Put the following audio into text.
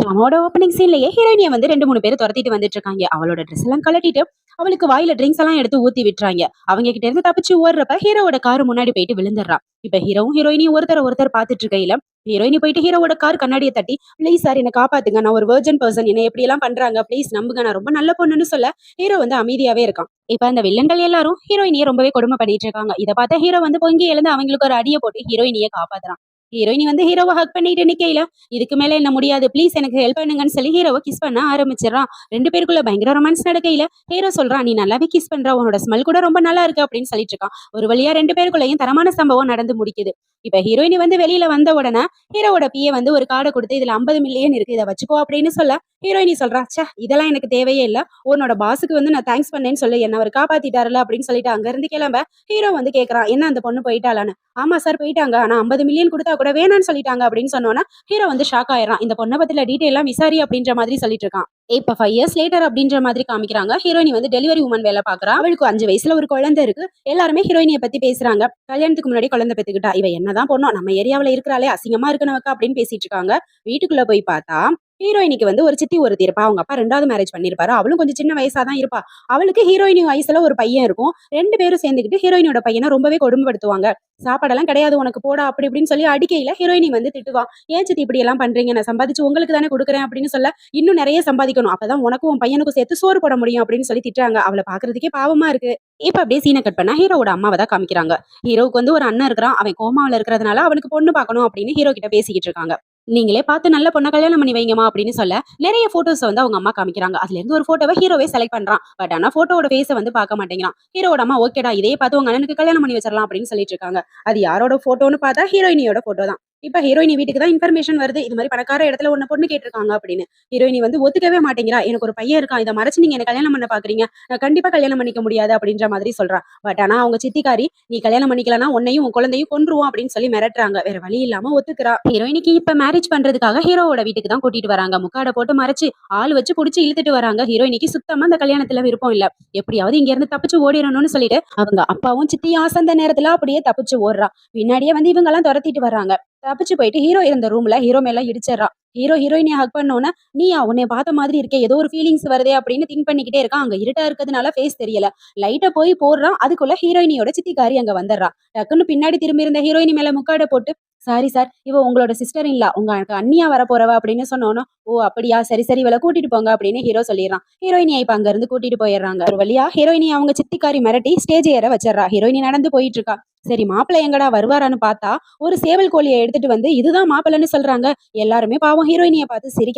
ட்ராமாவோட opening சீன்லயே ஹீரோயினியை வந்து ரெண்டு மூணு பேர் துரத்திட்டு வந்துட்டு இருக்காங்க அவளோட ட்ரெஸ் எல்லாம் கலட்டிட்டு அவளுக்கு வாயில ட்ரிங்க்ஸ் எல்லாம் எடுத்து ஊத்தி விட்டுறாங்க. அவங்க கிட்ட இருந்து தப்பிச்சு ஓடுறப்ப ஹீரோவோட கார் முன்னாடி போயிட்டு விழுந்துடுறான். இப்ப ஹீரோவும் ஹீரோயினியும் ஒருத்தர் ஒருத்தர் பாத்துட்டு இருக்கையில ஹீரோயினி போயிட்டு ஹீரோவோட கார் கண்ணாடியை தட்டி ப்ளீஸ் சார் என்ன காப்பாத்துங்க. நான் ஒரு வெர்ஜன் பர்சன் என்ன எப்படி எல்லாம் பண்றாங்க? ப்ளீஸ் நம்புங்க. நான் ரொம்ப நல்ல பொண்ணுன்னு சொல்ல ஹீரோ வந்து அமைதியாவே இருக்கான். இப்ப அந்த வில்லன்கள் எல்லாரும் ஹீரோயினியை ரொம்பவே கொடுமை பண்ணிட்டு இருக்காங்க. இதை பார்த்தா ஹீரோ வந்து பொங்கி எழுந்து அவங்களுக்கு ஒரு அடியை போட்டு ஹீரோயினியை காப்பாத்துறான். ஹீரோயினி வந்து ஹீரோவை ஹக் பண்ணிட்டு நிக்கையில இதுக்கு மேல என்ன முடியாது. ப்ளீஸ் எனக்கு ஹெல்ப் பண்ணுங்கன்னு சொல்லி ஹீரோவை கிஸ் பண்ண ஆரம்பிச்சிடறான். ரெண்டு பேருக்குள்ள பயங்கர ரொமான்ஸ் நடக்கையில ஹீரோ சொல்றான் நீ நல்லாவே கிஸ் பண்ற உன்னோட ஸ்மெல் கூட ரொம்ப நல்லா இருக்கு அப்படின்னு சொல்லிட்டு இருக்கான். ஒரு வழியா ரெண்டு பேருக்குள்ளயும் தரமான சம்பவம் நடந்து முடிக்குது. இப்ப ஹீரோயினி வந்து வெளியில வந்த உடனே ஹீரோவோட பிஏ வந்து ஒரு கார்டை கொடுத்து இதுல 50 மில்லியன் இருக்கு இதை வச்சுக்கோ அப்படின்னு சொல்ல ஹீரோயினி சொல்றா சே இதெல்லாம் எனக்கு தேவையே இல்ல. உன்னோட பாஸுக்கு வந்து நான் தேங்க்ஸ் பண்ணேன்னு சொல்லி என்ன அவர் காப்பாத்திட்டாருல அப்படின்னு சொல்லிட்டு அங்க இருந்து கிளம்ப ஹீரோ வந்து கேக்குறான் என்ன அந்த பொண்ணு போயிட்டாளான்னு? ஆமா சார் போயிட்டாங்க. ஆனா 50 மில்லியன் கொடுத்தா கூட வேணாம்னு சொல்லிட்டாங்க அப்படின்னு சொன்னோன்னா ஹீரோ வந்து ஷாக் ஆயிடுறான் இந்த பொண்ணை பத்தில டீட்டெயில் எல்லாம் விசாரி அப்படின்ற மாதிரி சொல்லிட்டு இருக்கான். இப்ப ஃபைவ் இயர்ஸ் லேட்டர் அப்படின்ற மாதிரி காமிக்கிறாங்க. ஹீரோயினி வந்து டெலிவரி உமன் வேலை பார்க்குறா. அவளுக்கு அஞ்சு வயசுல ஒரு குழந்தை இருக்கு. எல்லாருமே ஹீரோயினியை பத்தி பேசுறாங்க. கல்யாணத்துக்கு முன்னாடி குழந்தை பத்துக்கிட்டா. இவ என்னதான் பொண்ணும்? நம்ம ஏரியாவுல இருக்கிறாளே அசிங்கமா இருக்கனவக்கா அப்படின்னு பேசிட்டு இருக்காங்க. வீட்டுக்குள்ள போய் பார்த்தா ஹீரோயினிக்கு வந்து ஒரு சித்தி ஒருத்தி இருப்பா. அவங்க அப்பா ரெண்டாவது மேரேஜ் பண்ணிருப்பாரு. அவளும் கொஞ்சம் சின்ன வயசா தான் இருப்பா. அவளுக்கு ஹீரோயினி வயசுல ஒரு பையன் இருக்கும். ரெண்டு பேரும் சேர்ந்துக்கிட்டு ஹீரோயினோட பையனை ரொம்பவே கொடுமைப்படுத்துவாங்க. சாப்பாடெல்லாம் கிடையாது உனக்கு போடா அப்படி இப்படின்னு சொல்லி அடிக்கையில ஹீரோயினி வந்து திட்டுவா. ஏன் சித்தி இப்படி எல்லாம் பண்றீங்க? நான் சம்பாதிச்சு உங்களுக்கு தானே கொடுக்குறேன் அப்படின்னு சொல்ல இன்னும் நிறைய சம்பாதிக்கணும். அப்பதான் உனக்கும் உன் பையனுக்கும் சேர்த்து சோறு போட முடியும் அப்படின்னு சொல்லி திட்டுறாங்க. அவளை பாக்குறதுக்கே பாவமா இருக்கு. இப்ப அப்படியே சீனை கட் பண்ணா ஹீரோவோட அம்மாவை தான் காமிக்கிறாங்க. ஹீரோவுக்கு வந்து ஒரு அண்ணன் இருக்கிறான். அவன் கோமாவில் இருக்கிறதுனால அவனுக்கு பொண்ணு பார்க்கணும் அப்படின்னு ஹீரோ கிட்ட பேசிக்கிட்டு இருக்காங்க. நீங்களே பார்த்து நல்ல பொண்ணை கல்யாணம் பண்ணி வைங்கம்மா அப்படின்னு சொல்ல நிறைய போட்டோஸ் வந்து அவங்க அம்மா காமிக்கிறாங்க. அதுல இருந்து ஒரு போட்டோவை ஹீரோவே செலக்ட் பண்றான். பட் ஆனா போட்டோவோட ஃபேஸை வந்து பார்க்க மாட்டேங்கிறான். ஹீரோட அம்மா ஓகேடா இதே பார்த்து உங்க அண்ணனுக்கு கல்யாணம் பண்ணி வச்சிடலாம் அப்படின்னு சொல்லிட்டு இருக்காங்க. அது யாரோட போட்டோன்னு பார்த்தா ஹீரோயினியோட போட்டோ தான். இப்ப ஹீரோயினி வீட்டுக்கு தான் இன்ஃபர்மேஷன் வருது. இது மாதிரி பணக்கார இடத்துல ஒன்னு பொண்ணு கேட்டிருக்காங்க அப்படின்னு. ஹீரோயினி வந்து ஒத்துக்கவே மாட்டேங்கிறா. எனக்கு ஒரு பையன் இருக்கான். இதை மறைச்சு நீங்க என்ன கல்யாணம் பண்ண பாக்குறீங்க. நான் கண்டிப்பா கல்யாணம் பண்ணிக்க முடியாது அப்படின்ற மாதிரி சொல்றா பட் ஆனா அவங்க சித்திக்காரி நீ கல்யாணம் பண்ணிக்கலனா உன்னையும் உன் குழந்தையும் கொன்றுவோம் அப்படின்னு சொல்லி மிரட்டுறாங்க. வேற வழி இல்லாம ஒத்துக்கிறா. ஹீரோயினிக்கு இப்ப மேரேஜ் பண்றதுக்காக ஹீரோவோட வீட்டுக்கு தான் கூட்டிட்டு வராங்க. முக்காடை போட்டு மறைச்சு ஆள் வச்சு புடிச்சு இழுத்துட்டு வராங்க. ஹீரோயினிக்கு சுத்தமா அந்த கல்யாணத்துல விருப்பம் இல்ல. எப்படியாவது இங்க இருந்து தப்பிச்சு ஓடிடணும்னு சொல்லிட்டு அவங்க அப்பாவும் சித்தியும் ஆசந்த நேரத்துல அப்படியே தப்பிச்சு ஓடுறா. பின்னாடியே வந்து இவங்க எல்லாம் துரத்திட்டு வராங்க தப்பிச்சு போயிட்டு ஹீரோ இருந்த ரூம்ல ஹீரோ மேல இடிச்சிடறா. ஹீரோ ஹீரோயினை ஹக் பண்ணோன்னே நீயா உன்னை பார்த்த மாதிரி இருக்கே ஏதோ ஒரு ஃபீலிங்ஸ் வருதே அப்படின்னு திங்க் பண்ணிக்கிட்டே இருக்கான் அங்க இருட்டா இருக்கிறதுனால ஃபேஸ் தெரியல. லைட்டை போய் போடுறான் அதுக்குள்ள ஹீரோயினியோட சித்திக்காரி அங்க வந்துடுறான் டக்குன்னு பின்னாடி திரும்பி இருந்த ஹீரோயினி மேல முக்காட போட்டு சாரி சார் இவ உங்களோட சிஸ்டர் இல்ல உங்களுக்கு அண்ணியா வர போறவ அப்படின்னு சொன்னோன்னா ஓ அப்படியா? சரி சரி இவளை கூட்டிட்டு போங்க அப்படின்னு ஹீரோ சொல்லிடுறான். ஹீரோயினியை இப்ப அங்க இருந்து கூட்டிட்டு போயிடுறாங்க. ஒரு வழியா ஹீரோயினி அவங்க சித்திக்காரி மிரட்டி ஸ்டேஜ் ஏற வச்சிடறா. ஹீரோயினி நடந்து போயிட்டு இருக்கா சரி மாப்பிள்ளை எங்கடா வருவாரான்னு பார்த்தா ஒரு சேவல் கோழியை எடுத்துட்டு வந்து இதுதான் மாப்பிள்ளைன்னு சொல்றாங்க. எல்லாருமே பாவம் ஹீரோயினியை பார்த்து சிரிக்க